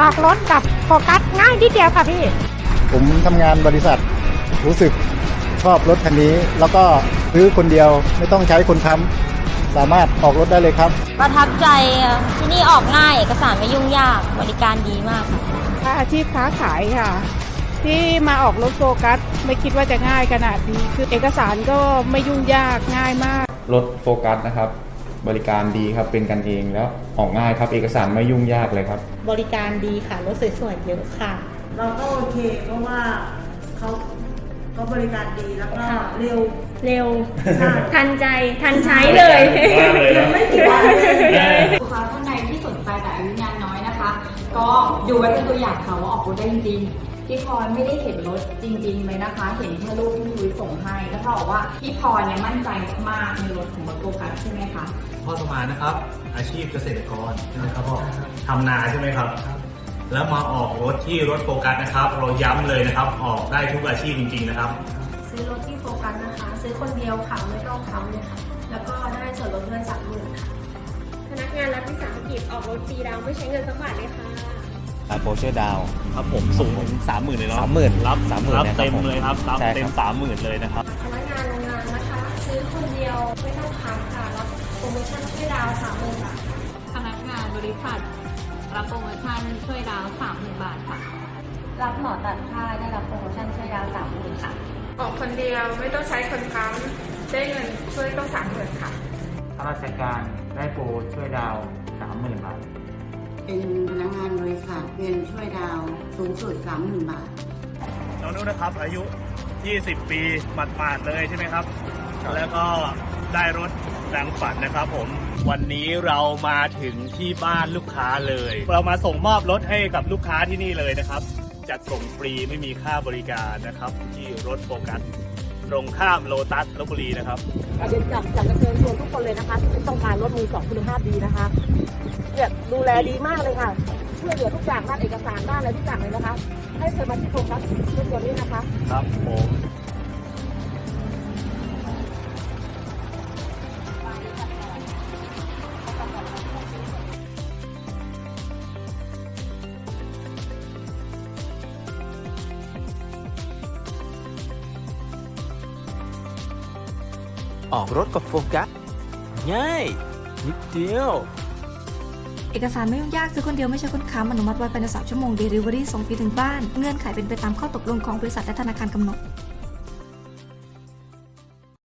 ออกรถกับโฟกัสง่ายนิดเดียวค่ะพี่ ผมทำงานบริษัทรู้สึกชอบรถคันนี้ แล้วก็ซื้อคนเดียวไม่ต้องใช้คนค้ำสามารถออกรถได้เลยครับ ประทับใจอะที่นี่ออกง่ายเอกสารไม่ยุ่งยากบริการดีมากค่ะอาชีพค้าขายค่ะ ที่มาออกรถโฟกัส ไม่คิดว่าจะง่ายขนาดนี้ คือเอกสารก็ไม่ยุ่งยากง่ายมาก รถโฟกัสนะครับ บริการดีครับเป็นกันเองแล้วออกง่ายครับเอกสารไม่ยุ่งยากเลยครับ บริการดีค่ะรถสวยๆเยอะค่ะ เราก็โอเคเพราะว่าเขาเขาบริการดีแล้วก็ค่ะ เร็ว เร็ว ใช่ ทันใจทันใช้เลยไม่กี่วันเลย ลูกค้าท่านใดที่สนใจแต่อายุยังน้อยนะคะ ก็ดูไว้เป็นตัวอย่างค่ะว่าออกรถได้จริงๆ พี่พรไม่ได้เห็นรถจริงๆเลยนะคะ เห็นแค่รูปที่คุยส่งให้แล้วก็บอกว่าพี่พรเนี่ยมั่นใจมากๆในรถของรถโฟกัสใช่ไหมคะพ่อสมานนะครับ อาชีพเกษตรกรใช่ไหมครับพ่อทำนาใช่ไหมครับ แล้วมาออกรถที่รถโฟกัสนะครับ เราย้ำเลยนะครับ ออกได้ทุกอาชีพจริง ๆ นะครับ ซื้อรถที่โฟกัสนะคะ ซื้อคนเดียวค่ะไม่ต้องค้ำเลยค่ะ แล้วก็ได้ส่วนลดเงินสามหมื่นค่ะพนักงานรัฐวิสาหกิจออกรถฟรีดาวไม่ใช้เงินสักบาทเลยค่ะ โปรเชอร์ดาวครับผมสูงถึงสามหมื่นเลยเนาะสามหมื่นรับสามหมื่นรับนะครับเต็มผมเลยครับรับใช่เต็คมรับสามหมื่นเลยนะครับพนักงานโรงงานนะคะซื้อคนเดียวไม่ต้องค้ำค่ะรับโปรโมชั่นช่วยดาวสามหมื่นบาทพนักงานบริษัทรับโปรโมชั่นช่วยดาวสามหมื่นบาทค่ะรับหมอตัดผ้าได้รับโปรโมชั่นช่วยดาวสามหมื่นค่ะออกคนเดียวไม่ต้องใช้คนค้ำได้เงินช่วยต้องสามหมื่นค่ะข้าราชการได้โปรช่วยดาวสามหมื่นบาท เป็นพนักงานบริษัทเงินช่วยดาวสูงสุดสามหมื่นบาท น้องนุ้นะครับ อายุ 20 ปีหมาดๆเลยใช่ไหมครับ แล้วก็ได้รถดังฝันนะครับผม วันนี้เรามาถึงที่บ้านลูกค้าเลย เรามาส่งมอบรถให้กับลูกค้าที่นี่เลยนะครับ จัดส่งฟรีไม่มีค่าบริการนะครับ ที่รถโฟกัสตรงข้ามโลตัสลบบุรีนะครับ อยากอยากอยากจะเชิญชวนทุกคนเลยนะคะ มือสองคุณภาพดีนะคะเนี่ยดูแลดีมากเลยค่ะช่วยเหลือทุกอย่างด้านเอกสารด้านอะไรทุกอย่างเลยนะคะ ให้เชิญมาที่โฟกัสรถยนต์นี้นะคะ ครับผมออกรถกับโฟกัสง่าย นิดเดียว เอกสารไม่ยุ่งยากซื้อคนเดียวไม่ใช่คนค้ำอนุมัติไว้ภายในสามชั่วโมงเดลิเวอรี่ส่งฟรีถึงบ้าน เงื่อนไขเป็นไปตามข้อตกลงของบริษัทและธนาคารกำหนด